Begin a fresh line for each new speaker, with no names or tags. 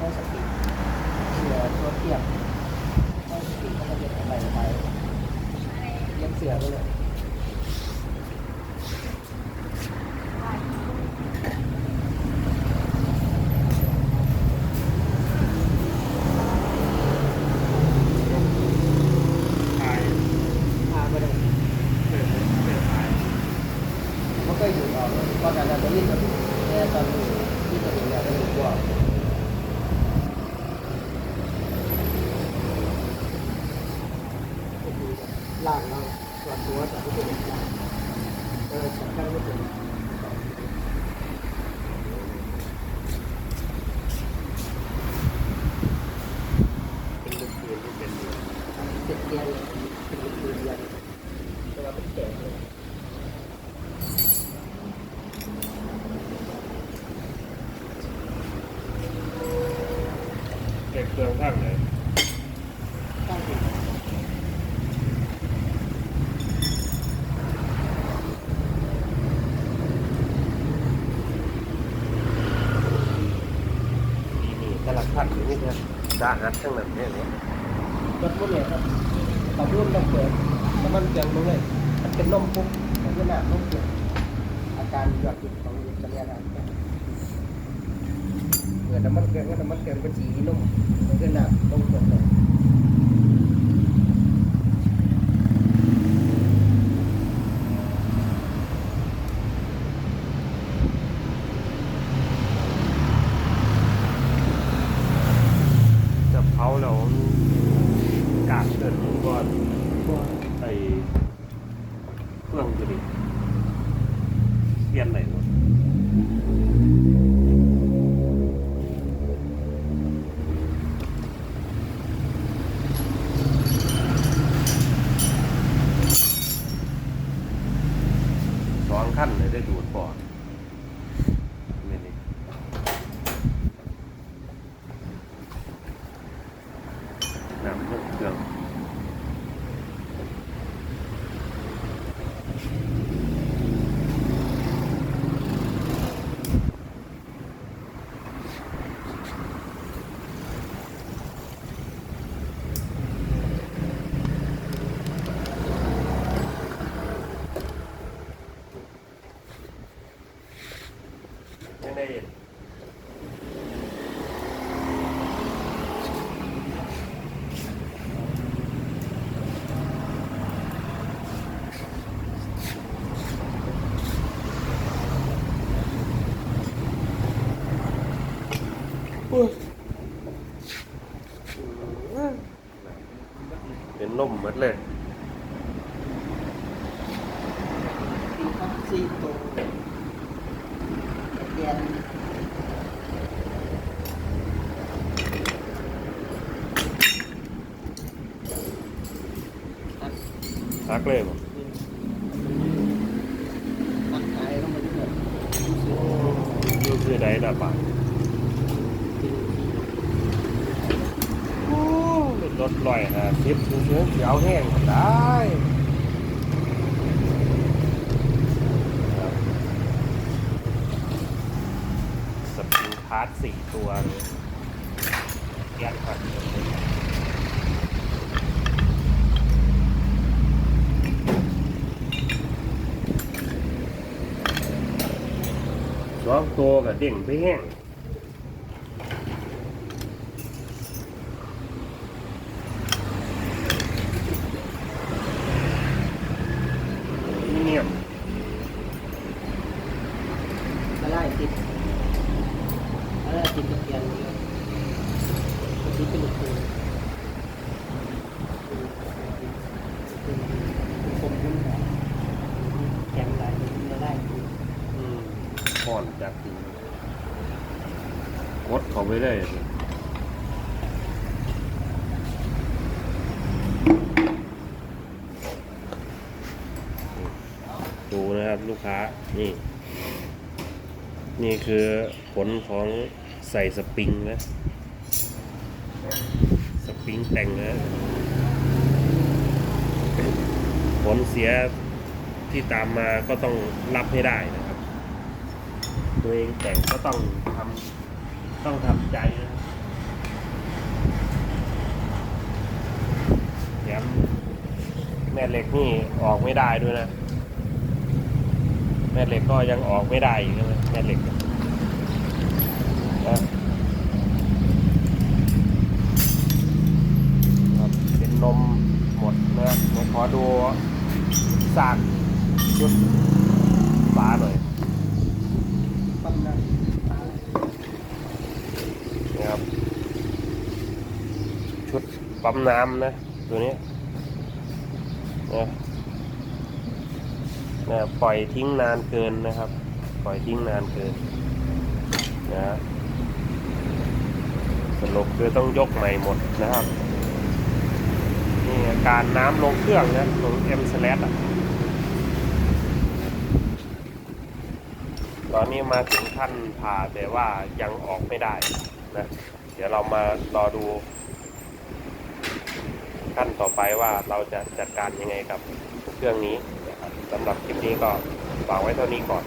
ให้สติเสือตัวเทียบให้สติก็จะเป็นอะไรไปเลี้ยงเสือไปเลย
ตาย
พาไปเลย
เกิดเกิดตาย
มันก็อยู่ต่อเพราะการนั้นมันนี่ก็แต่ตอนนี้ที่ตัวเองเนี่ยก็อยู่กว่า ล่างเราส่วนตัวแต่ที่เป็นล่างเออสำคัญก็เป็น
เป็นลูกปืนที่เป็นอยู่
เจ็ดเตียนเลยเป็นปืนเรียนแต่ว่าเป็นแก่เลย
เด็กเครื่องข้างเลย
ตั้งเป็น
มีมีแต่ ละขั้นอยู่นี่นะด้าหัดทั้งนั้นเนี่ยเนี่ย
รถพุ่นเลยครับตอนรุ่นต้องเปิดน้ำมันเกลืองลงเลยมันเป็นนมปุ๊บมันก็หนานมเกลืองอาการหยอดหยุดของจะเรียกอะไรเปิดน้ำมันเกลืองก็น้ำมันเกลืองเป็นสีนุ่มมันก็หนานมเกลืองเลย
จะเผาแล้วกากเกิดมันก็
ตัว
ไอเครื่องตัวนี้เปลี่ยนไหนหมด ท่านเลยได้ดูดปอดนี่นี่น้ำเครื่องเครื่อง ยังได้ยินเป็นลมหมดเลย
ตีข้าว ซีตัวเตียน
ซักเลยมั้ง
ตักขายต้องมาด้วย
ยูคือไดนะป่ะรถลอยนะทิปสูงๆเขียวแห้งได้สปริงพาร์ทสี่ตัวเลยแก๊สผัด สองตัวกับเด้งไปแห้งเงียบ
ละลายติดละลายติดตะเกียงเลยติดเป็นลูกปืนคมหุ้นหัวแข็งหลายละลายติด
อืมผ่ อนจากจริงกดเขาไปได้เลยดูนะครับลูกค้านี่ นี่คือผลของใส่สปริงนะ สปริงแต่งนะผลเสียที่ตามมาก็ต้องรับให้ได้นะ ตัวเองแต่งก็ต้องทำต้องทำใจนะแถมแม่เหล็กนี่ออกไม่ได้ด้วยนะ แม่เหล็กก็ยังออกไม่ได้อีกนะแม่เหล็กนะเป็นนมหมดนะผมขอดูสากชุด
ปั๊มน้ำ
นะ ตัวนี้นะนะปล่อยทิ้งนานเกินนะครับ ปล่อยทิ้งนานเกินนะสรุปคือต้องยกใหม่หมดนะครับนี่การน้ำลงเครื่องนะลง M s l a s อะตอนนี้มาถึงขั้นผ่าแต่ว่ายังออกไม่ได้นะ เดี๋ยวเรามารอดู ขั้นต่อไปว่าเราจะจัดการยังไงกับเครื่องนี้นะครับสำหรับคลิปนี้ก็ฝากไว้เท่านี้ก่อน